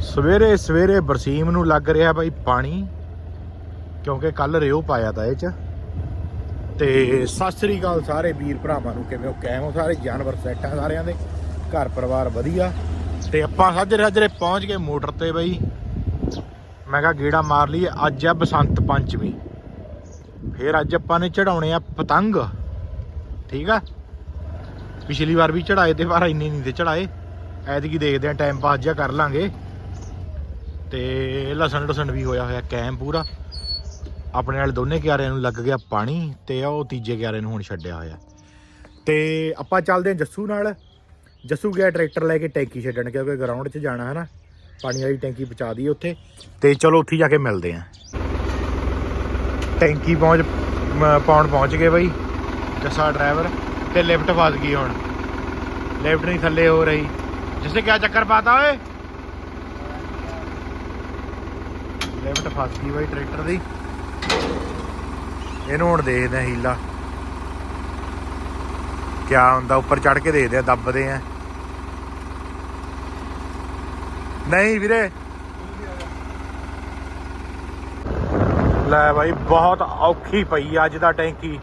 ਸਵੇਰੇ ਸਵੇਰੇ ਬਰਸੀਮ ਨੂੰ ਲੱਗ ਰਿਹਾ ਬਾਈ ਪਾਣੀ, ਕਿਉਂਕਿ ਕੱਲ ਰਿਓ ਪਾਇਆ ਤਾਂ ਇਹ ਚ। ਤੇ ਸਤਿ ਸ੍ਰੀ ਅਕਾਲ ਸਾਰੇ ਵੀਰ ਭਰਾਵਾਂ ਨੂੰ, ਕਿਵੇਂ ਹੋ? ਕਾਇਮ ਹੋ ਸਾਰੇ? ਜਾਨਵਰ ਸੈੱਟ ਸਾਰਿਆਂ ਦੇ। ਘਰ ਪਰਿਵਾਰ ਵਧੀਆ। ਤੇ ਆਪਾਂ ਸਾਜਰੇ ਸਾਜਰੇ ਪਹੁੰਚ ਗਏ ਮੋਟਰ ਤੇ ਬਾਈ। ਮੈਂ ਕਿਹਾ ਗੇੜਾ ਮਾਰ ਲਈਏ, ਅੱਜ ਆ ਬਸੰਤ ਪੰਚਮੀ। ਫੇਰ ਅੱਜ ਆਪਾਂ ਨੇ ਚੜਾਉਣੇ ਆ ਪਤੰਗ। ਠੀਕ ਆ? ਪਿਛਲੀ ਵਾਰ ਵੀ ਚੜਾਏ ਤੇ ਪਰ ਇੰਨੇ ਨਹੀਂ ਤੇ ਚੜਾਏ ਐਤਕੀ ਦੇਖਦੇ ਆ ਟਾਈਮ ਪਾਸ ਜਿਹਾ ਕਰ ਲਾਂਗੇ। ਤੇ ਲਸਣ ਲਸਣ ਵੀ ਹੋਇਆ ਹੋਇਆ ਕੈਮ ਪੂਰਾ। ਆਪਣੇ ਵਾਲੇ ਦੋਨੇ ਕਿਆਰਿਆਂ ਨੂੰ ਲੱਗ ਗਿਆ ਪਾਣੀ ਤੇ ਉਹ ਤੀਜੇ ਕਿਆਰੇ ਨੂੰ ਹੁਣ ਛੱਡਿਆ ਹੋਇਆ। ਤੇ ਆਪਾਂ ਚੱਲਦੇ ਹਾਂ ਜੱਸੂ ਨਾਲ। ਜੱਸੂ ਗਿਆ ਟਰੈਕਟਰ ਲੈ ਕੇ ਟੈਂਕੀ ਛੱਡਣ ਕਿਉਂਕਿ ਗਰਾਊਂਡ 'ਚ ਜਾਣਾ ਹੈ ਨਾ। ਪਾਣੀ ਵਾਲੀ ਟੈਂਕੀ ਪਹੁੰਚਾ ਦਈਏ ਉੱਥੇ। ਤੇ ਚਲੋ ਉੱਥੇ ਜਾ ਕੇ ਮਿਲਦੇ ਆਂ ਟੈਂਕੀ ਪਹੁੰਚ ਪਾਉਣ ਪਹੁੰਚ ਗਏ ਬਾਈ। ਜੱਸਾ ਡਰਾਈਵਰ ਤੇ ਲਿਫਟ ਫਸ ਗਈ ਹੁਣ। ਲਿਫਟ ਨਹੀਂ ਥੱਲੇ ਹੋ ਰਹੀ। ਜਿਸੇ ਕਿਆ ਚੱਕਰ ਪਾਤਾ ਓਏ। ਲਿਫਟ ਫਸ ਗਈ ਬਾਈ ਟਰੈਕਟਰ ਦੀ। ਇਹਨੂੰ ਹੁਣ ਦੇਖਦੇ ਆ ਹੀਲਾ। ਕਿਆ ਹੁੰਦਾ, ਉੱਪਰ ਚੜ ਕੇ ਦੇਖਦੇ ਆ ਦੱਬਦੇ ਆ ਨਹੀਂ ਵੀਰੇ। ਲੈ ਬਾਈ, ਬਹੁਤ ਔਖੀ ਪਈ ਅੱਜ ਦਾ ਟੈਂਕੀ।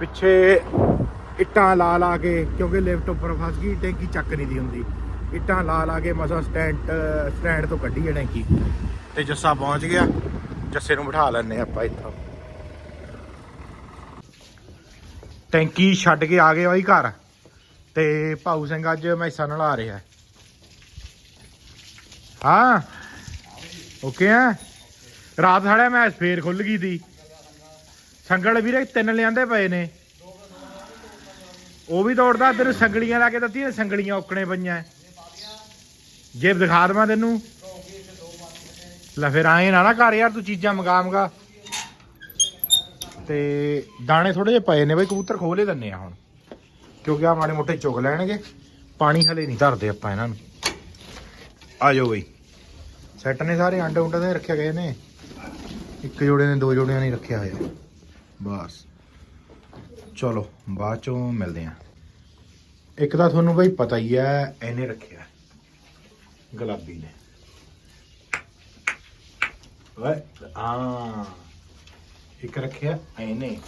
ਪਿੱਛੇ ਇੱਟਾਂ ਲਾ ਲਾ ਕੇ, ਕਿਉਂਕਿ ਲਿਫਟ ਉੱਪਰ ਫਸ ਗਈ, ਟੈਂਕੀ ਚੱਕ ਨਹੀਂ ਦੀ ਹੁੰਦੀ। ਇੱਟਾਂ ਲਾ ਲਾ ਕੇ ਮਸਾ ਸਟੈਂਡ ਸਟੈਂਡ ਤੋਂ ਕੱਢੀ ਹੈ ਟੈਂਕੀ। ਤੇ ਜੱਸਾ ਪਹੁੰਚ ਗਿਆ। ਜੱਸੇ ਨੂੰ ਬਿਠਾ ਲੈਣੇ ਆਪਾਂ ਇੱਥੋਂ। ਟੈਂਕੀ ਛੱਡ ਕੇ ਆ ਗਏ ਬਾਈ ਘਰ। ਤੇ ਭਾਊ ਸਿੰਘ ਅੱਜ ਮੈਸਾਂ ਨਾਲ ਆ ਰਿਹਾ। ਹਾਂ। ਓਕੇ ਆ। ਰਾਤ ਸਾੜਿਆ ਮੈਚ ਫੇਰ ਖੁੱਲ ਗਈ ਸੀ ਸੰਗਲ ਵੀਰੇ ਤਿੰਨ ਲਿਆਂਦੇ ਪਏ ਨੇ। ਉਹ ਵੀ ਦੌੜਦਾ, ਤੈਨੂੰ ਸੰਗਲੀਆਂ ਲਾ ਕੇ ਦਿੱਤੀਆਂ, ਸੰਗਲੀਆਂ ਔਕਣੇ ਪਈਆਂ। ਜੇ ਦਿਖਾ ਦਵਾਂ ਤੈਨੂੰ। ਲੈ ਫਿਰ ਆਏ ਨਾ ਨਾ ਘਰ ਯਾਰ ਤੂੰ ਚੀਜ਼ਾਂ ਮੰਗਾ ਮੰਗਾ। ਤੇ ਦਾਣੇ ਥੋੜੇ ਜਿਹੇ ਪਏ ਨੇ ਬਈ, ਕਬੂਤਰ ਖੋਲੇ ਦਿੰਨੇ ਆ ਹੁਣ। ਕਿਉਂਕਿ ਆ ਮਾੜੇ ਮੋਟੇ ਚੁਗ ਲੈਣਗੇ। ਪਾਣੀ ਹਲੇ ਨਹੀਂ ਧਰਦੇ ਆਪਾਂ ਇਹਨਾਂ ਨੂੰ। ਆ ਜਾਓ ਬਈ। ਸੈੱਟ ਨੇ ਸਾਰੇ ਅੰਡੇ ਉਂਡੇ ਦੇ ਰੱਖੇ ਗਏ ਨੇ। ਇੱਕ ਜੋੜੇ ਨੇ, ਦੋ ਜੋੜਿਆਂ ਨੇ ਰੱਖਿਆ ਹੋਇਆ ਬਸ। ਚਲੋ, ਬਾਅਦ ਚੋਂ ਮਿਲਦੇ ਆ। ਇੱਕ ਤਾਂ ਤੁਹਾਨੂੰ ਬਈ ਪਤਾ ਹੀ ਹੈ, ਇਹਨੇ ਰੱਖਿਆ। ਗੁਲਾਬੀ ਨੇ। ਓਏ ਆ ਇੱਕ ਰੱਖਿਆ। ਇਹਨੇ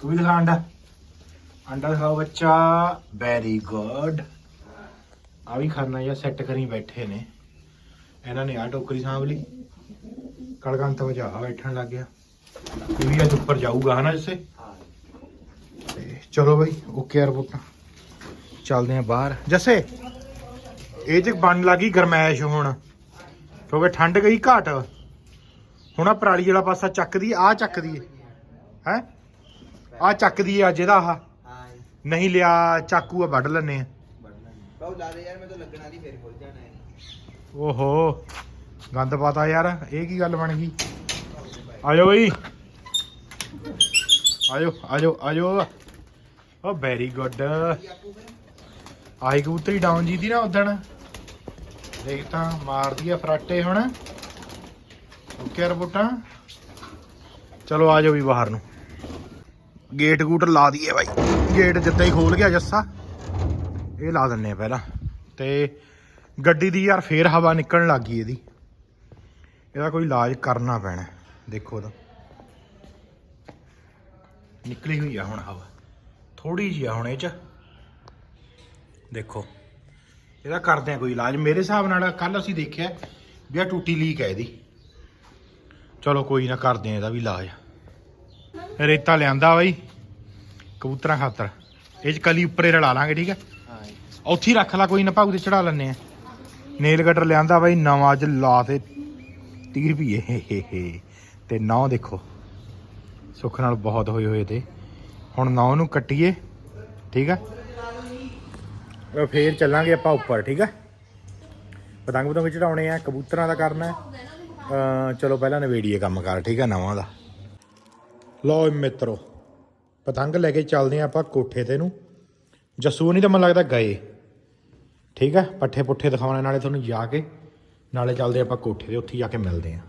ਤੂੰ ਵੀ ਦਿਖਾ ਅੰਡਾ। ਅੰਡਾ ਦਿਖਾਓ ਬੱਚਾ। ਵੈਰੀ ਗੁੱਡ ਆ ਵੀ ਖਾਣਾ ਜਾਂ ਸੈੱਟ ਕਰੀ ਬੈਠੇ ਨੇ। ਇਹਨਾਂ ਨੇ ਆ ਟੋਕਰੀ ਸਾਂਭ ਲਈ। ਕਲਕੰਤ ਵਜਾ ਬੈਠਣ ਲੱਗ ਗਿਆ। ਇਹ ਵੀ ਅੱਜ ਉੱਪਰ ਜਾਊਗਾ, ਹਨਾ ਜਿਸੇ? ਤੇ ਚਲੋ ਬਈ ਓਕੇ ਰਿਪੋਰਟ ਚੱਲਦੇ ਆ ਬਾਹਰ। ਜੱਸੇ, ਇਹ ਚ ਬਣ ਲੱਗੀ ਗਰਮੈਸ਼ ਹੁਣ। ਕਿਉਂਕਿ ਠੰਡ ਗਈ ਘਾਟ। ਹੁਣ ਆ ਪਰਾਲੀ ਵਾਲਾ ਪਾਸਾ ਚੱਕਦੀ ਆ ਚੱਕਦੀ ਹੈ? ਹੈ ਆ ਚੱਕਦੀ ਆ ਜਿਹਦਾ ਆਹ। ਨਹੀਂ ਲਿਆ ਚਾਕੂ ਆ ਵੱਢ ਲੈਨੇ ਆ। ਬਹੁਤ ਜ਼ਿਆਦਾ ਯਾਰ ਮੈਂ ਤਾਂ ਲੱਗਣਾ ਨਹੀਂ ਫਿਰ ਖੁੱਲ ਜਾਣਾ ਹੈ ਓਹੋ ਗੰਦ ਪਾਤਾ ਯਾਰ ਇਹ ਕੀ ਗੱਲ ਬਣ ਗਈ? ਆਜੋ ਬਈ। ਆਜੋ ਆਜੋ ਆਜੋ ਓ ਵੈਰੀ ਗੁੱਡ ਆਈ ਕਬੂਤਰੀ ਡਾਊਨ ਜੀ ਦੀ ਨਾ ਉਦਣ। ਦੇਖ ਤਾਂ ਮਾਰਦੀ ਆ ਫਰਾਟੇ ਹੁਣ। ਓਕੇ ਰਬੋਟਾ ਚਲੋ ਜਾਓ ਵੀ ਬਾਹਰ ਨੂੰ। ਗੇਟ ਗੂਟ ਲਾ ਦਈਏ ਬਾਈ। ਗੇਟ ਜਿੱਦਾਂ ਹੀ ਖੋਲ ਗਿਆ ਜੱਸਾ। ਇਹ ਲਾ ਦਿੰਨੇ ਆ ਪਹਿਲਾਂ। ਤੇ ਗੱਡੀ ਦੀ ਯਾਰ ਫੇਰ ਹਵਾ ਨਿਕਲਣ ਲੱਗ ਗਈ ਇਹਦੀ। ਇਹਦਾ ਕੋਈ ਇਲਾਜ ਕਰਨਾ ਪੈਣਾ। ਦੇਖੋ ਤਾਂ। ਨਿਕਲੀ ਹੋਈ ਆ ਹੁਣ ਹਵਾ। ਥੋੜੀ ਜਿਹੀ ਆ ਹੁਣ ਇਹ ਚ। ਦੇਖੋ। ਇਹਦਾ ਕਰਦੇ ਆ ਕੋਈ ਇਲਾਜ। ਮੇਰੇ ਹਿਸਾਬ ਨਾਲ ਕੱਲ ਅਸੀਂ ਦੇਖਿਆ ਵੀ ਆ ਟੂਟੀ ਲੀਕ ਹੈ ਇਹਦੀ। ਚਲੋ ਕੋਈ ਨਾ ਕਰਦੇ ਆ ਇਹਦਾ ਵੀ ਇਲਾਜ। ਰੇਤਾ ਲਿਆਂਦਾ ਬਾਈ ਕਬੂਤਰਾਂ ਖਾਤਰ। ਇਹ ਚ ਕਲੀ ਉੱਪਰੇ ਰਲਾ ਲਾਂਗੇ ਠੀਕ ਹੈ? ਹਾਂ। ਉੱਥੇ ਹੀ ਰੱਖ ਲਾ ਕੋਈ ਨਾ ਭਾਊ ਤੇ ਚੜਾ ਲੈਨੇ ਆ। ਨੇਲ ਕਟਰ ਲਿਆਂਦਾ ਬਾਈ ਨਵਾਂ ਅੱਜ ਲਾ ਤੇ 30 ਰੁਪਏ ਹੇ ਹੇ ਹੇ। ਤੇ ਨੌ ਦੇਖੋ ਸੁੱਖ ਨਾਲ ਬਹੁਤ ਹੋਏ ਹੋਏ ਤੇ। ਹੁਣ ਨੌ ਨੂੰ ਕੱਟੀਏ ਠੀਕ ਉਹ ਫੇਰ ਚੱਲਾਂਗੇ ਆਪਾਂ ਉੱਪਰ ਠੀਕ ਆ ਪਤੰਗ ਪਤੰਗ ਚੜਾਉਣੇ ਆ ਕਬੂਤਰਾਂ ਦਾ ਕਰਨਾ ਹੈ। ਚਲੋ ਪਹਿਲਾਂ ਨਵੇੜੀਏ ਕੰਮ ਕਰ ਠੀਕ ਆ ਨਵਾਂ ਦਾ। ਲਓ ਮਿੱਤਰੋ ਪਤੰਗ ਲੈ ਕੇ ਚੱਲਦੇ ਆ ਆਪਾਂ ਕੋਠੇ ਤੇ ਨੂੰ। ਜੱਸੂ ਨਹੀਂ ਤਾਂ ਮੈਨੂੰ ਲੱਗਦਾ ਗਏ। ਠੀਕ ਆ ਪੱਠੇ ਪੁੱਠੇ ਦਿਖਾਉਣੇ ਨਾਲੇ ਤੁਹਾਨੂੰ ਜਾ ਕੇ ਨਾਲੇ ਚੱਲਦੇ ਆਪਾਂ ਕੋਠੇ ਤੇ ਉੱਥੇ ਜਾ ਕੇ ਮਿਲਦੇ ਆ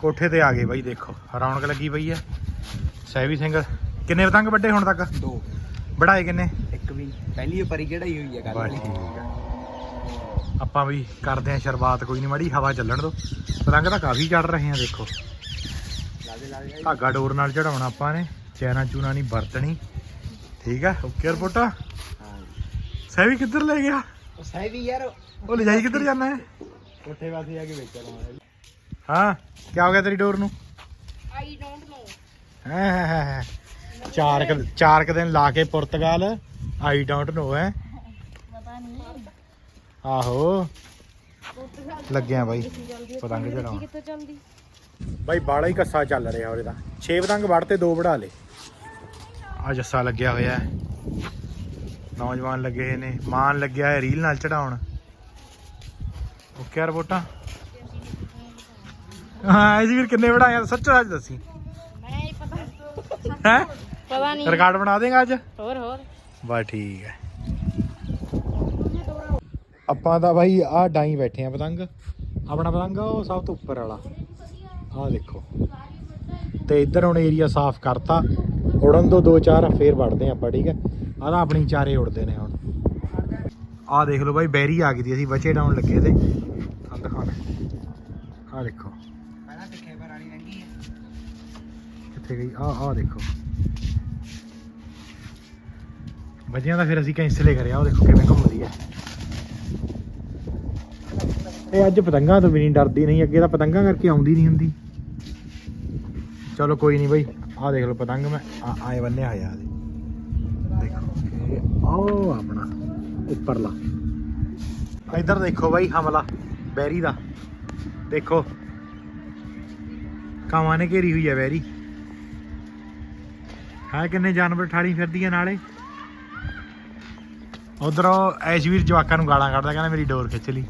ਕੋਠੇ ਤੇ ਆ ਗਏ ਬਾਈ ਦੇਖੋ ਰੌਣਕ ਲੱਗੀ ਪਈ ਆ। ਸਹਿਬੀ ਸਿੰਘ ਕਿੰਨੇ ਪਤੰਗ ਵੱਡੇ ਹੁਣ ਤੱਕ? ਦੋ। ਵਢਾਏ ਕਿੰਨੇ? ਇੱਕ ਵੀ ਪਹਿਲੀ ਪਰੀ ਕਿਹੜਾ ਹੀ ਹੋਈ ਹੈ ਆ। ਆਪਾਂ ਵੀ ਕਰਦੇ ਆਂ ਸ਼ੁਰੂਆਤ ਕੋਈ ਨਹੀਂ ਮਾੜੀ ਹਵਾ ਚੱਲਣ ਦੋ। ਪਤੰਗ ਤਾਂ ਕਾਫੀ ਚੜ ਰਹੇ ਆ ਦੇਖੋ। ਧਾਗਾ ਡੋਰ ਨਾਲ ਚੜਾਉਣਾ ਆਪਾਂ ਨੇ ਚੈਨਾ ਚੂਨਾ ਨਹੀਂ ਵਰਤਣੀ। ਠੀਕ ਆ? ਓਕੇ ਰਿਪੋਰਟਾ ਹਾਂ ਸਹਿਵੀ ਕਿੱਧਰ ਲੈ ਗਿਆ? ਉਹ ਸਹੀ ਵੀ ਯਾਰ ਉਹ ਲੈ ਜਾਈ ਕਿੱਧਰ ਜਾਣਾ ਹੈ? ਕੋਠੇ ਵਾਸਤੇ ਜਾ ਕੇ ਵੇਚਣਾ ਹਾਂ ਕੀ ਹੋ ਗਿਆ ਤੇਰੀ ਡੋਰ ਨੂੰ? ਆਈ ਡੋਂਟ ਨੋ ਹੈਂ, ਹੈਂ, ਹੈਂ, ਹੈਂ। ਚਾਰ ਚਾਰ ਦਿਨ ਲਾ ਕੇ ਪੁਰਤਗਾਲ। ਆਈ ਡੋਂਟ ਨੋ ਹੈ। ਆਹੋ। ਲੱਗਿਆ ਬਾਈ। ਪਤੰਗ ਚੜਾਉਣ। ਕਿੱਥੇ ਬਾਈ ਬਾਲਾ ਹੀ ਕੱਸਾ ਚੱਲ ਰਿਹਾ ਉਹਦੇ ਦਾ 6 ਪਤੰਗ ਵੜ ਤੇ ਦੋ ਵੜਾ ਲੇ। ਆ ਜੱਸਾ ਲੱਗਿਆ ਹੋਇਆ। ਹੈ ਨੌਜਵਾਨ ਲੱਗੇ ਹੋਏ ਨੇ। ਮਾਨ ਲੱਗਿਆ ਹੈ ਰੀਲ ਨਾਲ ਚੜਾਉਣ। ਓਕੇ ਰਿਪੋਰਟਾਂ? ਹਾਂ ਜੀ ਵੀਰ ਕਿੰਨੇ ਵੜਾਇਆ ਸੱਚ ਅੱਜ ਦੱਸੀ। ਮੈਂ ਹੀ ਪਤਾ ਹੈ? ਪਤਾ ਨਹੀਂ ਰਿਕਾਰਡ ਬਣਾ ਦੇਗਾ ਅੱਜ? ਹੋਰ ਹੋਰ। ਬਸ ਠੀਕ ਹੈ। ਆਪਾਂ ਤਾਂ ਬਾਈ ਆਹ ਡਾਈ ਬੈਠੇ ਆ ਪਤੰਗ। ਆਪਣਾ ਪਤੰਗ ਉਹ ਸਭ ਤੋਂ ਉੱਪਰ ਵਾਲਾ। ਆਹ ਦੇਖੋ। ਤੇ ਇੱਧਰ ਹੁਣ ਏਰੀਆ ਸਾਫ਼ ਕਰਤਾ। ਉੜਨ ਤੋਂ ਦੋ ਚਾਰ ਫੇਰ ਵੜਦੇ ਆ ਆਪਾਂ, ਠੀਕ ਹੈ? ਆਹ ਤਾਂ ਆਪਣੀ ਚਾਰੇ ਉੜਦੇ ਨੇ ਹੁਣ। ਆਹ ਦੇਖ ਲਓ ਬਾਈ, ਬੈਰੀ ਆ ਗਈ ਦੀ, ਅਸੀਂ ਬਚੇ ਡਾਉਣ ਲੱਗੇ ਤੇ। ਆਹ ਦਿਖਾਣਾ ਆਹ ਦੇਖੋ। ਪਹਿਲਾਂ ਸਿੱਖੇ ਪਰ ਲੰਗੀ ਹੈ ਕਿੱਥੇ ਗਈ? ਆਹ ਆਹ ਦੇਖੋ। ਵਜਿਆਂ ਤਾਂ ਫਿਰ ਅਸੀਂ ਕੈਂਸਲ ਹੀ ਕਰਿਆ। ਉਹ ਦੇਖੋ ਕਿਵੇਂ ਘੁੰਮਦੀ ਹੈ। ਇਹ ਅੱਜ ਪਤੰਗਾਂ ਤੋਂ ਵੀ ਨਹੀਂ ਡਰਦੀ, ਨਹੀਂ, ਅੱਗੇ ਤਾਂ ਪਤੰਗਾਂ ਕਰਕੇ ਆਉਂਦੀ ਨਹੀਂ ਹੁੰਦੀ। ਚਲੋ ਕੋਈ ਨਹੀਂ ਬਈ, ਆਹ ਦੇਖ ਲਓ ਪਤੰਗ ਮੈਂ, ਆ- ਆਏ ਬੰਨੇ ਆਇਆ ਦੇਖੋ, ਇਹ ਆਪਣਾ ਉੱਪਰਲਾ। ਇਧਰ ਦੇਖੋ ਬਾਈ ਹਮਲਾ, ਬੈਰੀ ਦਾ। ਦੇਖੋ, ਕਾਵਾਂ ਨੇ ਘੇਰੀ ਹੋਈ ਹੈ ਬੈਰੀ। ਹੈ ਕਿੰਨੇ ਜਾਨਵਰ ਠਾੜੀ ਫਿਰਦੀਆਂ ਨਾਲੇ? ਉਧਰੋਂ ਐਸ਼ਵੀਰ ਜਵਾਕਾਂ ਨੂੰ ਗਾਲਾਂ ਕੱਢਦਾ, ਕਹਿੰਦਾ ਮੇਰੀ ਡੋਰ ਖਿੱਚ ਲਈ।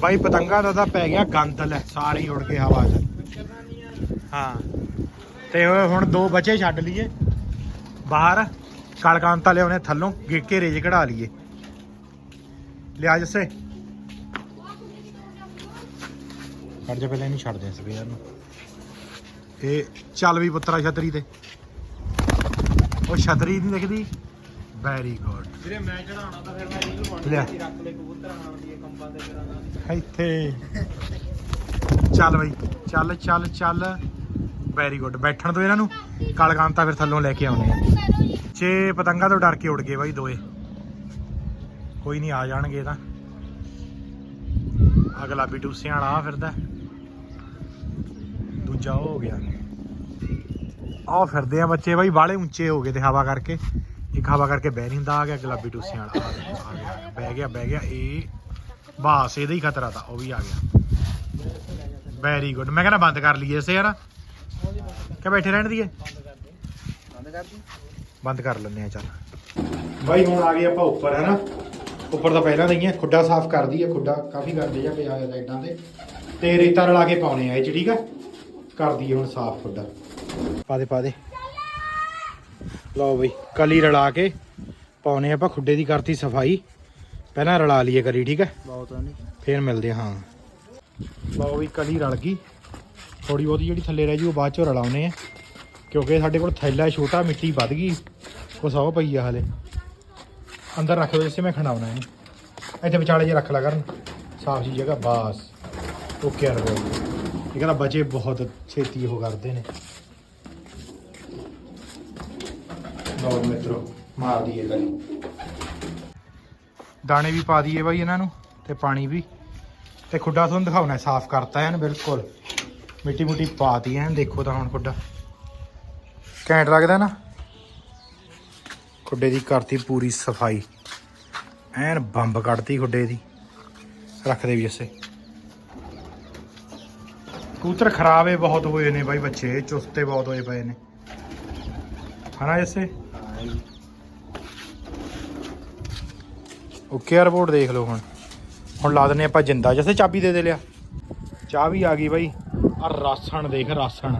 ਬਾਈ, ਪਤੰਗਾ ਦਾ ਤਾਂ ਪੈ ਗਿਆ ਗੰਦ ਸਾਰੇ ਹੀ ਉੜ ਕੇ ਹਵਾ 'ਚ। ਹਾਂ। ਤੇ ਹੁਣ ਦੋ ਬਚੇ ਛੱਡ ਲਈਏ। ਬਾਹਰ, ਕਲਕਾਂਤਾ ਲਿਆਉਣੇ ਥੱਲੋਂ ਗੇ- ਘੇਰੇ 'ਚ ਕਢਾ ਲਈਏ। ਲਿਆ ਜੱਸੇ। ਕੱਢ ਜਾ ਪਹਿਲਾਂ ਇਹਨੂੰ ਛੱਡਦੇ ਆ ਸਵੇਰ ਨੂੰ। ਇਹ ਚੱਲ ਵੀ ਪੁੱਤਰਾ ਛਤਰੀ ਤੇ। ਉਹ ਛਤਰੀ ਨਹੀਂ ਦਿਖਦੀ। ਵੈਰੀ ਗੁੱਡ ਵੀਰੇ ਮੈਂ ਚੜਾਉਣਾ ਤਾਂ ਫਿਰ ਮੈਂ ਰੀਲ ਬਣ ਲਿਆ। ਰੱਖ ਲੈ ਕਬੂਤਰ ਆਉਂਦੀ ਹੈ ਕੰਬਾਂ ਤੇ ਕਰਾਂਗਾ ਇੱਥੇ। ਚੱਲ ਬਈ ਚੱਲ ਚੱਲ ਚੱਲ। ਵੈਰੀ ਗੁੱਡ ਬੈਠਣ ਤੋਂ ਇਹਨਾਂ ਨੂੰ। ਕਲਕਾਂਤਾ ਫਿਰ ਥੱਲੋਂ ਲੈ ਕੇ ਆਉਣੇ ਆ। ਛੇ ਪਤੰਗਾਂ ਤੋਂ ਡਰ ਕੇ ਉੜ ਗਏ ਬਾਈ ਦੋਏ। ਕੋਈ ਨਹੀਂ ਆ ਜਾਣਗੇ ਇਹ ਤਾਂ। ਆ ਗੁਲਾਬੀ ਟੂਸਿਆਂ ਵਾਲਾ ਆ ਫਿਰਦਾ। ਦੂਜਾ ਉਹ ਹੋ ਗਿਆ। ਆਹ ਫਿਰਦੇ ਆ ਬੱਚੇ ਬਾਈ ਬਾਲੇ ਉੱਚੇ ਹੋ ਗਏ ਤੇ ਹਵਾ ਕਰਕੇ। ਇਹ ਖਾਵਾ ਕਰਕੇ ਬਹਿ ਨਹੀਂ ਹੁੰਦਾ ਆ ਗਿਆ ਗੁਲਾਬੀ ਟੂਸਿਆਂ ਵਾਲਾ ਆ ਗਿਆ, ਆ ਗਿਆ। ਬਹਿ ਗਿਆ ਬਹਿ ਗਿਆ ਇਹ ਬਸ ਇਹਦਾ ਹੀ ਖਤਰਾ ਤਾਂ ਉਹ ਵੀ ਆ ਗਿਆ। ਵੈਰੀ ਗੁੱਡ ਮੈਂ ਕਹਿੰਦਾ ਬੰਦ ਕਰ ਲਈਏ ਇਸੇ ਯਾਰ। ਕਿ ਬੈਠੇ ਰਹਿਣ ਦੀਏ? ਬੰਦ ਕਰ ਬੰਦ ਕਰ ਲੈਂਦੇ ਆ ਚੱਲ। ਬਾਈ ਹੁਣ ਆ ਗਏ ਆਪਾਂ ਉੱਪਰ ਹੈ ਨਾ ਉੱਪਰ ਤਾਂ ਪਹਿਲਾਂ ਨਹੀਂ ਹੈ ਖੁੱਡਾ ਸਾਫ਼ ਕਰਦੀ ਹੈ ਖੁੱਡਾ ਕਾਫੀ ਕਰਦੇ ਜਾਂ ਪਿਆ ਹੋਇਆ ਸਾਈਡਾਂ ਤੇ। ਤੇ ਰੇਤਾ ਰਲਾ ਕੇ ਪਾਉਣੇ ਆ ਇਹ ਚ ਠੀਕ ਆ? ਕਰਦੀ ਹੁਣ ਸਾਫ਼ ਖੁੱਡਾ। ਪਾ ਦੇ ਪਾ ਦੇ। ਲਓ ਬਈ ਕਲੀ ਰਲਾ ਕੇ ਪਾਉਣੇ ਆਪਾਂ ਖੁੱਡੇ ਦੀ ਕਰਤੀ ਸਫ਼ਾਈ। ਪਹਿਲਾਂ ਰਲਾ ਲਈਏ ਕਰੀ ਠੀਕ ਹੈ? ਬਹੁਤ ਨਹੀਂ ਫੇਰ ਮਿਲਦੇ ਹਾਂ। ਲਓ ਵੀ ਕਲੀ ਰਲ ਗਈ। ਥੋੜੀ ਬਹੁਤੀ ਜਿਹੜੀ ਥੱਲੇ ਰਹਿ ਜੂ ਉਹ ਬਾਅਦ ਚੋਂ ਰਲਾਉਨੇ ਆ। ਕਿਉਂਕਿ ਸਾਡੇ ਕੋਲ ਥੈਲਾ ਛੋਟਾ ਮਿੱਟੀ ਵੱਧ ਗਈ। ਉਹ ਸੌ ਪਈ ਆ ਹਲੇ। ਅੰਦਰ ਰੱਖ ਦੋ ਜਿਸੇ ਮੈਂ ਖੰਡਾਉਣਾ ਇਹਨੂੰ। ਇੱਥੇ ਵਿਚਾਲੇ ਜੇ ਰੱਖ ਲਾ ਕਰਨ। ਸਾਫ਼ ਜੀ ਜਗ੍ਹਾ ਬਾਸ। ਓਕੇ ਆ ਰੋ ਇਹ ਕਹਿੰਦਾ ਬੱਚੇ ਬਹੁਤ ਛੇਤੀ ਉਹ ਕਰਦੇ ਨੇ। ਲਓ ਮਿੱਤਰੋ, ਮਾਰ ਦਈਏ ਕਲੀ ਦਾਣੇ ਵੀ ਪਾ ਦਈਏ ਬਾਈ ਇਹਨਾਂ ਨੂੰ ਤੇ ਪਾਣੀ ਵੀ। ਤੇ ਖੁੱਡਾ ਤੁਹਾਨੂੰ ਦਿਖਾਉਣਾ, ਸਾਫ਼ ਕਰਤਾ ਐਨ ਬਿਲਕੁਲ। ਮਿੱਟੀ ਮੁੱਟੀ ਪਾਤੀ ਐਨ ਦੇਖੋ ਤਾਂ ਹੁਣ ਖੁੱਡਾ। ਘੈਂਟ ਲੱਗਦਾ ਨਾ? ਖੁੱਡੇ ਦੀ ਕਰਤੀ ਪੂਰੀ ਸਫ਼ਾਈ। ਐਨ ਬੰਬ ਕੱਢਤੀ ਖੁੱਡੇ ਦੀ। ਰੱਖਦੇ ਵੀ ਇਸੇ ਕੂਤਰ ਖਰਾਬ ਏ, ਬਹੁਤ ਹੋਏ ਨੇ ਬਾਈ ਬੱਚੇ, ਚੁਸਤੇ ਬਹੁਤ ਹੋਏ ਪਏ ਨੇ। ਹਨਾ ਜੱਸੇ ਓਕੇ ਰਿਪੋਰਟ ਦੇਖ ਲਓ ਹੁਣ। ਹੁਣ ਲਾ ਦਿੰਨੇ ਆਪਾਂ ਜਿੰਦਾ। ਜੈਸੇ ਚਾਬੀ ਦੇ ਦੇ ਲਿਆ। ਚਾਹ ਵੀ ਆ ਗਈ ਬਾਈ। ਆ ਰਾਸਣ ਦੇਖ, ਰਾਸਣ।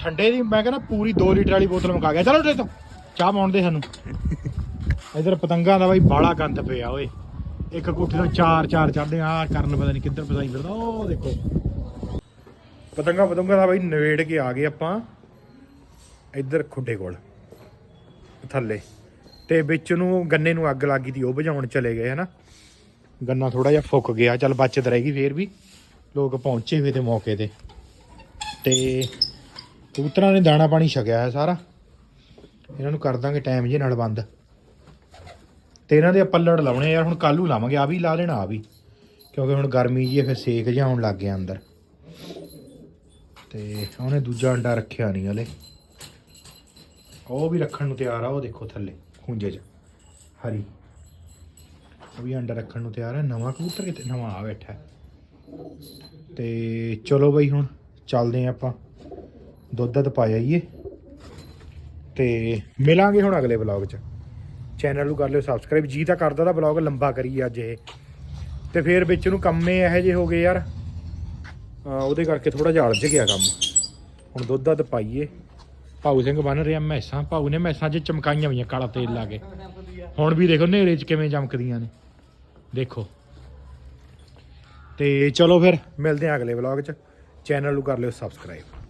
ਠੰਡੇ ਦੀ ਮੈਂ ਕਹਿੰਦਾ ਪੂਰੀ 2 ਲੀਟਰ ਵਾਲੀ ਬੋਤਲ ਮੰਗਾ ਗਿਆ। ਚਲੋ ਉੱਠੇ ਤੋਂ ਚਾਹ ਪਾਉਣ ਦੇ ਸਾਨੂੰ। ਇਧਰ ਪਤੰਗਾਂ ਦਾ ਬਾਈ ਬਾਲਾ ਗੰਦ ਪਿਆ ਓਏ। ਇੱਕ ਕੋਠੇ ਤੋਂ ਚਾਰ ਚਾਰ ਚੜਦੇ ਆ। ਕਰਨ ਪਤਾ ਨਹੀਂ ਕਿੱਧਰ ਪਤਾ ਫਿਰਦਾ। ਉਹ ਦੇਖੋ। ਪਤੰਗਾਂ ਪਤੰਗਾਂ ਦਾ ਬਾਈ ਨਵੇੜ ਕੇ ਆ ਗਏ ਆਪਾਂ। ਇੱਧਰ ਖੁੱਡੇ ਕੋਲ, ਥੱਲੇ। ਤੇ ਵਿੱਚ ਨੂੰ ਗੰਨੇ ਨੂੰ ਅੱਗ ਲੱਗੀ ਤੀ, ਉਹ ਬੁਝਾਉਣ ਚਲੇ ਗਏ, ਹਨਾ। ਗੰਨਾ ਥੋੜਾ ਜਿਹਾ ਫੁੱਕ ਗਿਆ, ਚੱਲ ਬਚਤ ਗਈ ਫੇਰ ਵੀ। ਲੋਕ ਪਹੁੰਚੇ ਹੋਏ ਤੇ ਮੌਕੇ ਤੇ। ਤੇ ਕਬੂਤਰਾਂ ਨੇ ਦਾਣਾ ਪਾਣੀ ਛਕਿਆ ਹੈ ਸਾਰਾ। ਇਹਨਾਂ ਨੂੰ ਕਰ ਦਾਂਗੇ ਟਾਈਮ ਜੇ ਨਾਲ ਬੰਦ। ਤੇ ਇਹਨਾਂ ਦੇ ਪੱਲੜ ਲਾਉਣੇ ਯਾਰ ਹੁਣ ਕੱਲੂ ਲਾਵਾਂਗੇ ਆ ਵੀ ਲਾ ਲੈਣਾ ਆ ਵੀ। ਕਿਉਂਕਿ ਹੁਣ ਗਰਮੀ ਜੀ ਫਿਰ ਸੇਕ ਜਿਹਾ ਆਉਣ ਲੱਗ ਗਿਆ ਅੰਦਰ। ਤੇ ਉਹਨੇ ਦੂਜਾ ਅੰਡਾ ਰੱਖਿਆ ਨਹੀਂ ਹਲੇ। ਉਹ ਵੀ ਰੱਖਣ ਨੂੰ ਤਿਆਰ ਆ, ਉਹ ਦੇਖੋ ਥੱਲੇ, ਖੁੰਝੇ 'ਚ। ਹਰੀ। ਉਹ ਵੀ ਅੰਡਾ ਰੱਖਣ ਨੂੰ ਤਿਆਰ ਹੈ ਨਵਾਂ ਕਬੂਤਰ ਕਿਤੇ ਨਵਾਂ ਆ ਬੈਠਾ। ਹੈ। ਤੇ ਚਲੋ ਬਈ ਹੁਣ, ਚੱਲਦੇ ਹਾਂ ਆਪਾਂ। ਦੁੱਧ ਦੱਧ ਪਾ ਜਾਈਏ ਤੇ ਮਿਲਾਂਗੇ ਹੁਣ ਅਗਲੇ ਵਲੌਗ 'ਚ। ਚੈਨਲ ਨੂੰ ਕਰ ਲਿਓ ਸਬਸਕ੍ਰਾਈਬ। ਜੀ ਤਾਂ ਕਰਦਾ ਤਾਂ ਵਲੌਗ ਲੰਬਾ ਕਰੀ ਅੱਜ ਇਹ। ਤੇ ਫੇਰ ਵਿੱਚ ਨੂੰ ਕੰਮੇ ਇਹੋ ਜਿਹੇ ਹੋ ਗਏ ਯਾਰ। ਉਹਦੇ ਕਰਕੇ ਥੋੜਾ ਜਿਹਾ ਅਲਝ ਗਿਆ ਕੰਮ। ਹੁਣ ਦੁੱਧ ਦੱਧ ਪਾਈਏ। ਭਾਊ ਸਿੰਘ ਬਣ ਰਿਹਾ ਮੈਸਾਂ ਭਾਊ ਨੇ ਮੈਸਾਂ 'ਚ ਚਮਕਾਈਆਂ ਹੋਈਆਂ ਕਾਲਾ ਤੇਲ ਲਾ ਕੇ। ਹੁਣ ਵੀ ਦੇਖੋ ਹਨੇਰੇ 'ਚ ਕਿਵੇਂ ਚਮਕਦੀਆਂ ਨੇ। ਦੇਖੋ। ਤੇ ਚਲੋ ਫਿਰ ਮਿਲਦੇ ਹਾਂ ਅਗਲੇ ਵਲੌਗ 'ਚ। ਚੈਨਲ ਨੂੰ ਕਰ ਲਿਓ ਸਬਸਕ੍ਰਾਈਬ।